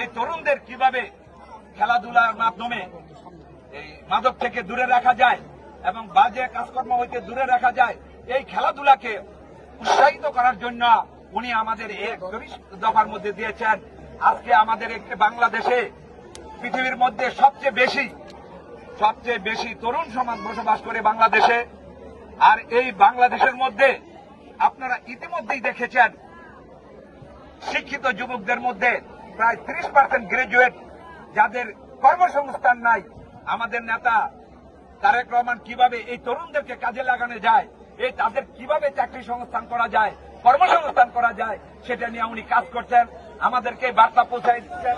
এই তরুণদের কীভাবে খেলাধুলার মাধ্যমে এই মাদক থেকে দূরে রাখা যায় এবং বাজে কাজকর্ম হইতে দূরে রাখা যায়, এই খেলাধুলাকে উৎসাহিত করার জন্য উনি আমাদের একত্রিশ দফার মধ্যে দিয়েছেন। আজকে আমাদের একটি বাংলাদেশে পৃথিবীর মধ্যে সবচেয়ে বেশি সবচেয়ে বেশি তরুণ সমাজ বসবাস করে বাংলাদেশে। আর এই বাংলাদেশের মধ্যে আপনারা ইতিমধ্যেই দেখেছেন, শিক্ষিত যুবকদের মধ্যে প্রায় ত্রিশ পার্সেন্ট গ্রাজুয়েট যাদের কর্মসংস্থান নাই আমাদের নেতা তারেক রহমান কীভাবে এই তরুণদেরকে কাজে লাগানো যায় এই তাদের কীভাবে চাকরি সংস্থান করা যায় কর্মসংস্থান করা যায় সেটা নিয়ে উনি কাজ করছেন। আমাদেরকে বার্তা পৌঁছাই দিচ্ছেন।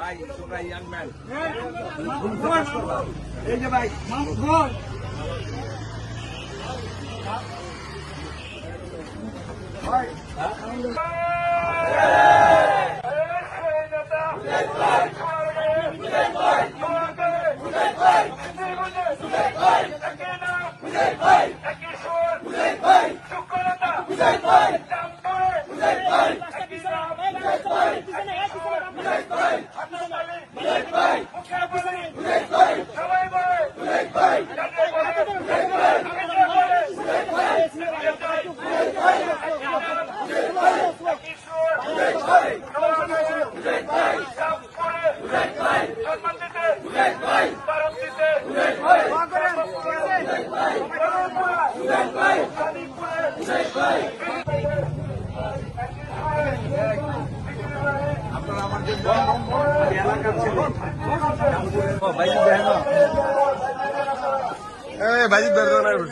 এই যে ভাই আপনারা আমার যে ভাইজি বের বসে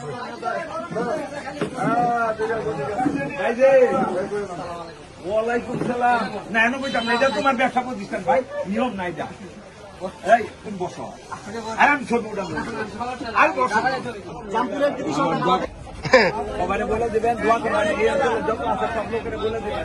ওয়ালাইকুম সালাম না এনে বইতাম না তোমার ব্যবসা প্রতিষ্ঠান ভাই নিয়ম নাই যা বসো আর আমি ছবি উঠাবো আর বসো সবাই বলে দেবেন দোয়া করবেন বলে দেবেন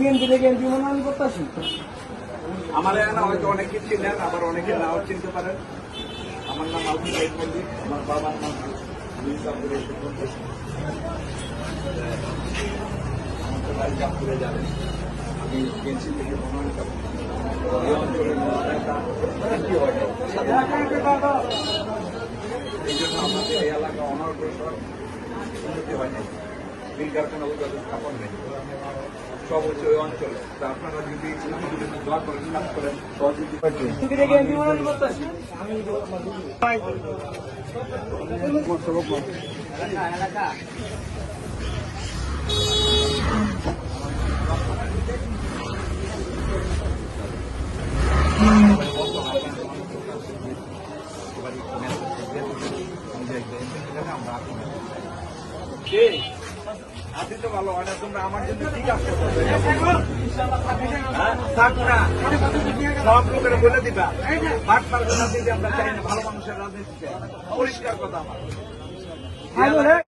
বিএনপি করতেছি? আমার এখানে হয়তো অনেকে চিনেন, আবার অনেকে নাও চিনতে পারেন। আমার নাম আবুল সাইদ আমার বাবার নাম যাবেন আমি বিএনসি থেকে মনোনয়ন পাবো এই অঞ্চলের নেতা এমপি হয় নাই। এই জন্য আমাদের এই অনগ্রসর উন্নতি হয় নাই বিল কারখানা ওইভাবে স্থাপন নেই সব হচ্ছে ওই অঞ্চলে তা আপনারা যদি দোয়া করেন কাজ করেন সহযোগিতা বিএনপি থেকে এমপি মনোনয়ন করতেছি আপনি তো ভালো হয় না তোমরা আমার জন্য কি কাজ করতে সব লোকেরা বলে দিবা পারবে রাজনীতি আমরা ভালো মানুষের রাজনীতি পরিষ্কার কথা আমার